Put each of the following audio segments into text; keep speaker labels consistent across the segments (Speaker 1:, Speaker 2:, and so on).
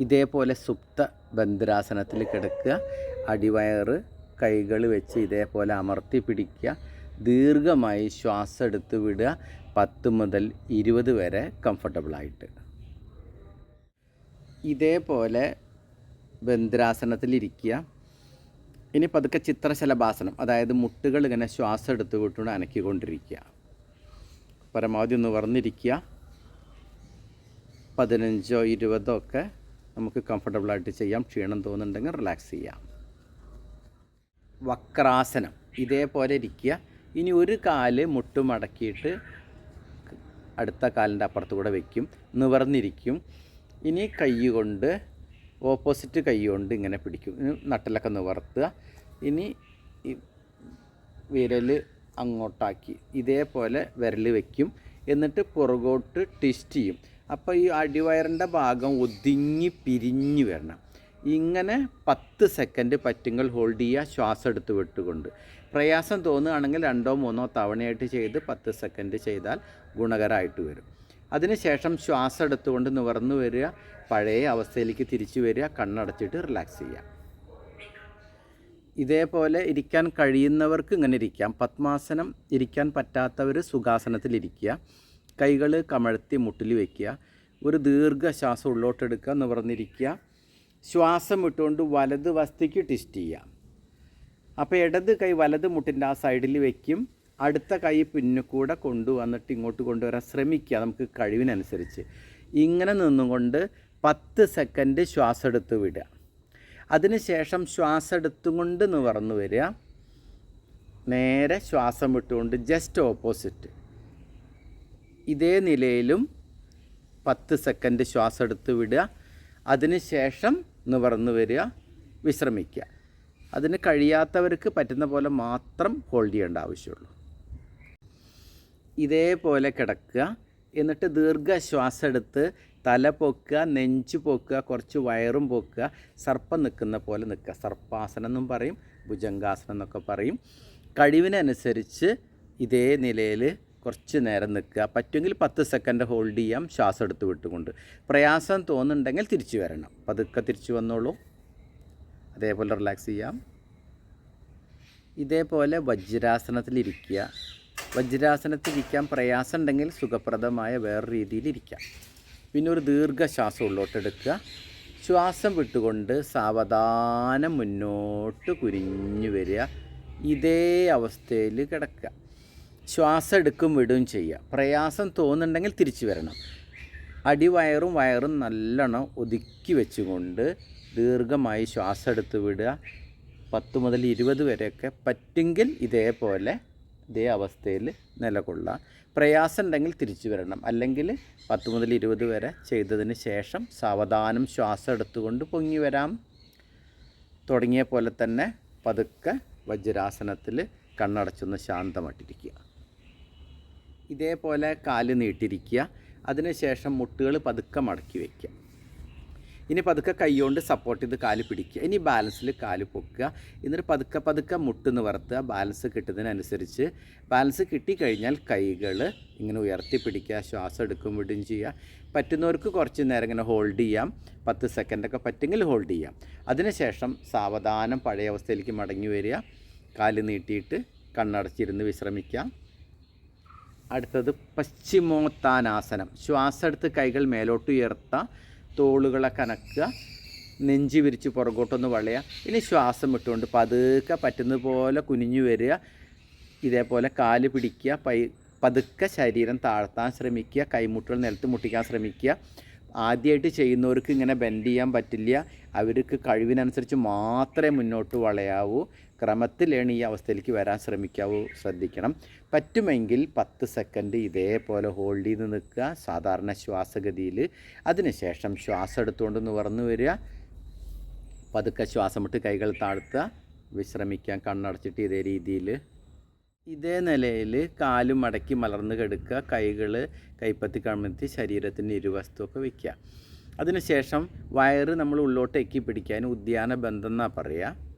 Speaker 1: ഇതേപോലെ സുപ്ത ബന്ദ്രാസനത്തിൽ കിടക്കുക അടിവയറ് കൈകൾ വെച്ച് ഇതേപോലെ അമർത്തി പിടിക്കുക ദീർഘമായി ശ്വാസം എടുത്ത് വിടുക പത്ത് മുതൽ ഇരുപത് വരെ കംഫർട്ടബിളായിട്ട് ഇതേപോലെ ബന്ദ്രാസനത്തിലിരിക്കുക ഇനി പതുക്കെ ചിത്രശലഭാസനം അതായത് മുട്ടുകൾ ഇങ്ങനെ ശ്വാസം എടുത്ത് വിട്ടുകൊണ്ട് അനക്കിക്കൊണ്ടിരിക്കുക. പരമാവധി ഒന്ന് വർന്നിരിക്കുക പതിനഞ്ചോ ഇരുപതോ ഒക്കെ നമുക്ക് കംഫർട്ടബിളായിട്ട് ചെയ്യാം. ക്ഷീണം തോന്നുന്നുണ്ടെങ്കിൽ റിലാക്സ് ചെയ്യാം. വക്രാസനം. ഇതേപോലെ ഇരിക്കുക. ഇനി ഒരു കാൽ മുട്ടുമടക്കിയിട്ട് അടുത്ത കാലിന്റെ അപ്പുറത്ത് കൂടെ വയ്ക്കും നിവർന്നിരിക്കും. ഇനി കൈ കൊണ്ട് ഓപ്പോസിറ്റ് കൈ കൊണ്ട് ഇങ്ങനെ പിടിക്കും. നട്ടിലൊക്കെ നിവർത്തുക. ഇനി വിരൽ അങ്ങോട്ടാക്കി. ഇതേപോലെ വിരൽ വയ്ക്കും എന്നിട്ട് പുറകോട്ട് ട്വിസ്റ്റ് ചെയ്യും. അപ്പോൾ ഈ അടിവയറിന്റെ ഭാഗം ഒതുങ്ങി പിരിഞ്ഞു വരണം. ഇങ്ങനെ പത്ത് സെക്കൻഡ് പറ്റുങ്ങൾ ഹോൾഡ് ചെയ്യുക ശ്വാസം എടുത്ത് വിട്ടുകൊണ്ട്. പ്രയാസം തോന്നുകയാണെങ്കിൽ രണ്ടോ മൂന്നോ തവണയായിട്ട് ചെയ്ത് പത്ത് സെക്കൻഡ് ചെയ്താൽ ഗുണകരമായിട്ട് വരും. അതിനുശേഷം ശ്വാസം എടുത്തുകൊണ്ട് നിവർന്നു വരിക പഴയ അവസ്ഥയിലേക്ക് തിരിച്ചു വരിക കണ്ണടച്ചിട്ട് റിലാക്സ് ചെയ്യുക. ഇതേപോലെ ഇരിക്കാൻ കഴിയുന്നവർക്ക് ഇങ്ങനെ ഇരിക്കാം. പത്മാസനം ഇരിക്കാൻ പറ്റാത്തവർ സുഖാസനത്തിലിരിക്കുക കൈകൾ കമഴ്ത്തി മുട്ടിൽ വയ്ക്കുക ഒരു ദീർഘശ്വാസം ഉള്ളോട്ടെടുക്കുക നിവർന്നിരിക്കുക ശ്വാസം വിട്ടുകൊണ്ട് വലത് വസ്തിക്ക് ട്വിസ്റ്റ് ചെയ്യുക. അപ്പോൾ ഇടത് കൈ വലത് മുട്ടിന്റെ ആ സൈഡിൽ വയ്ക്കും അടുത്ത കൈ പിന്നുകൂടെ കൊണ്ടുവന്നിട്ട് ഇങ്ങോട്ട് കൊണ്ടുവരാൻ ശ്രമിക്കുക. നമുക്ക് കഴിവിനനുസരിച്ച്. ഇങ്ങനെ നിന്നുകൊണ്ട് പത്ത് സെക്കൻഡ് ശ്വാസം എടുത്ത് വിടുക. അതിനുശേഷം ശ്വാസം എടുത്തുകൊണ്ട് നിവർന്നു വരിക. നേരെ ശ്വാസം വിട്ടുകൊണ്ട് ജസ്റ്റ് ഓപ്പോസിറ്റ് ഇതേ നിലയിലും പത്ത് സെക്കൻഡ് ശ്വാസം എടുത്ത് വിടുക. അതിനുശേഷം നിവർന്നു വരിക വിശ്രമിക്കുക. അതിന് കഴിയാത്തവർക്ക് പറ്റുന്ന പോലെ മാത്രം ഹോൾഡ് ചെയ്യേണ്ട ആവശ്യമുള്ളൂ. ഇതേപോലെ കിടക്കുക. എന്നിട്ട് ദീർഘശ്വാസം എടുത്ത് തല പൊക്കുക നെഞ്ച് പൊക്കുക കുറച്ച് വയറും പൊക്കുക. സർപ്പം നിൽക്കുന്ന പോലെ നിൽക്കുക. സർപ്പാസനം എന്നും പറയും ഭുജംഗാസനം എന്നൊക്കെ പറയും. കഴിവിനനുസരിച്ച് ഇതേ നിലയിൽ കുറച്ച് നേരം നിൽക്കുക. പറ്റുമെങ്കിൽ പത്ത് സെക്കൻഡ് ഹോൾഡ് ചെയ്യാം. ശ്വാസം എടുത്ത് വിട്ടുകൊണ്ട്. പ്രയാസം തോന്നുന്നുണ്ടെങ്കിൽ തിരിച്ചു വരണം. പതുക്കെ തിരിച്ചു വന്നോളൂ. അതേപോലെ റിലാക്സ് ചെയ്യാം. ഇതേപോലെ വജ്രാസനത്തിലിരിക്കുക വജ്രാസനത്തിരിക്കാൻ പ്രയാസം ഉണ്ടെങ്കിൽ സുഖപ്രദമായ വേറെ രീതിയിൽ രീതിയിലിരിക്കാം പിന്നെ ഒരു ദീർഘശ്വാസം ഉള്ളോട്ടെടുക്കുക ശ്വാസം വിട്ടുകൊണ്ട് സാവധാനം മുന്നോട്ട് കുരിഞ്ഞു വരിക. ഇതേ അവസ്ഥയിൽ കിടക്കുക. ശ്വാസം എടുക്കും വിടുകയും ചെയ്യുക പ്രയാസം തോന്നുന്നുണ്ടെങ്കിൽ തിരിച്ചു വരണം. അടിവയറും വയറും നല്ലോണം ഒതുക്കി വെച്ചുകൊണ്ട് ദീർഘമായി ശ്വാസം എടുത്ത് വിടുക. പത്ത് മുതൽ ഇരുപത് വരെയൊക്കെ പറ്റുമെങ്കിൽ ഇതേപോലെ ഇതേ അവസ്ഥയിൽ നിലകൊള്ളുക. പ്രയാസം ഉണ്ടെങ്കിൽ തിരിച്ചു വരണം. അല്ലെങ്കിൽ പത്ത് മുതൽ ഇരുപത് വരെ ചെയ്തതിന് ശേഷം സാവധാനം ശ്വാസം എടുത്തുകൊണ്ട് പൊങ്ങി വരാം. തുടങ്ങിയ പോലെ തന്നെ പതുക്കെ വജ്രാസനത്തിൽ കണ്ണടച്ചൊന്ന് ശാന്തമായിട്ടിരിക്കുക. ഇതേപോലെ കാൽ നീട്ടിരിക്കുക. അതിനുശേഷം മുട്ടുകൾ പതുക്കെ മടക്കി വയ്ക്കുക ഇനി പതുക്കെ കൈകൊണ്ട് സപ്പോർട്ട് ചെയ്ത് കാൽ പിടിക്കുക. ഇനി ബാലൻസിൽ കാൽ പൊക്കുക. എന്നിട്ട് പതുക്കെ പതുക്കെ മുട്ടെന്ന് വറുത്തുക ബാലൻസ് കിട്ടുന്നതിനനുസരിച്ച് ബാലൻസ് കിട്ടിക്കഴിഞ്ഞാൽ കൈകൾ ഇങ്ങനെ ഉയർത്തി പിടിക്കുക. ശ്വാസം എടുക്കും വിടും ചെയ്യുക. പറ്റുന്നവർക്ക് കുറച്ച് നേരം ഇങ്ങനെ ഹോൾഡ് ചെയ്യാം. പത്ത് സെക്കൻഡൊക്കെ പറ്റുമെങ്കിൽ ഹോൾഡ് ചെയ്യാം. അതിനുശേഷം സാവധാനം പഴയ അവസ്ഥയിലേക്ക് മടങ്ങി വരിക. കാൽ നീട്ടിയിട്ട് കണ്ണടച്ചിരുന്ന് വിശ്രമിക്കാം അടുത്തത് പശ്ചിമോത്താനാസനം. ശ്വാസം എടുത്ത് കൈകൾ മേലോട്ട് ഉയർത്തുക തോളുകളെ കനക്കുക നെഞ്ചി വിരിച്ച് പുറകോട്ടൊന്ന് വളയുക. ഇനി ശ്വാസം വിട്ടുകൊണ്ട് പതുക്കെ പറ്റുന്ന പോലെ കുനിഞ്ഞു വരിക. ഇതേപോലെ കാൽ പിടിക്കുക പൈ പതുക്കെ ശരീരം താഴ്ത്താൻ ശ്രമിക്കുക കൈമുട്ടുകൾ നിലത്ത് മുട്ടിക്കാൻ ശ്രമിക്കുക. ആദ്യമായിട്ട് ചെയ്യുന്നവർക്ക് ഇങ്ങനെ ബെൻഡ് ചെയ്യാൻ പറ്റില്ല. അവർക്ക് കഴിവിനനുസരിച്ച് മാത്രമേ മുന്നോട്ട് വളയാവൂ. ക്രമത്തിലാണ് ഈ അവസ്ഥയിലേക്ക് വരാൻ ശ്രമിക്കാവൂ ശ്രദ്ധിക്കണം. പറ്റുമെങ്കിൽ പത്ത് സെക്കൻഡ് ഇതേപോലെ ഹോൾഡ് ചെയ്ത് നിൽക്കുക. സാധാരണ ശ്വാസഗതിയിൽ. അതിനുശേഷം ശ്വാസം എടുത്തുകൊണ്ട് നിവർന്നു വരിക. പതുക്കെ ശ്വാസം വിട്ട് കൈകൾ താഴ്ത്തുക. വിശ്രമിക്കാൻ കണ്ണടച്ചിട്ട് ഇതേ രീതിയിൽ. ഇതേ നിലയിൽ കാലും മടക്കി മലർന്ന് കിടക്കുക. കൈകൾ കൈപ്പത്തി കമഴ്ത്തി ശരീരത്തിന്റെ ഇരുവസ്തുവൊക്കെ വയ്ക്കുക. അതിനുശേഷം വയറ് നമ്മൾ ഉള്ളോട്ട് എക്കി പിടിക്കാൻ ഉദ്യാന ബന്ധം എന്നാണ് പറയുക.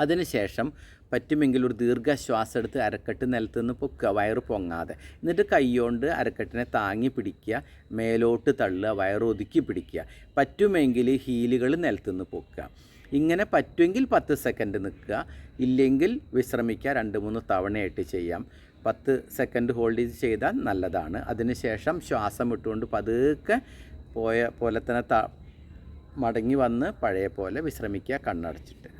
Speaker 1: അതിനുശേഷം പറ്റുമെങ്കിൽ ഒരു ദീർഘശ്വാസം എടുത്ത് അരക്കെട്ട് നിലത്ത് നിന്ന് പൊക്കുക വയറ് പൊങ്ങാതെ. എന്നിട്ട് കൈകൊണ്ട് അരക്കെട്ടിനെ താങ്ങി പിടിക്കുക മേലോട്ട് തള്ളുക വയറ് ഒതുക്കി പിടിക്കുക. പറ്റുമെങ്കിൽ ഹീലുകൾ നിലത്ത് നിന്ന് പൊക്കുക. ഇങ്ങനെ പറ്റുമെങ്കിൽ പത്ത് സെക്കൻഡ് നിൽക്കുക. ഇല്ലെങ്കിൽ വിശ്രമിക്കുക രണ്ട് മൂന്ന് തവണയായിട്ട് ചെയ്യാം. പത്ത് സെക്കൻഡ് ഹോൾഡ് ചെയ്ത് ചെയ്താൽ നല്ലതാണ്. അതിനുശേഷം ശ്വാസം വിട്ടുകൊണ്ട് പതുക്കെ പോയ പോലെ തന്നെ മടങ്ങി വന്ന് പഴയ പോലെ വിശ്രമിക്കുക കണ്ണടച്ചിട്ട്.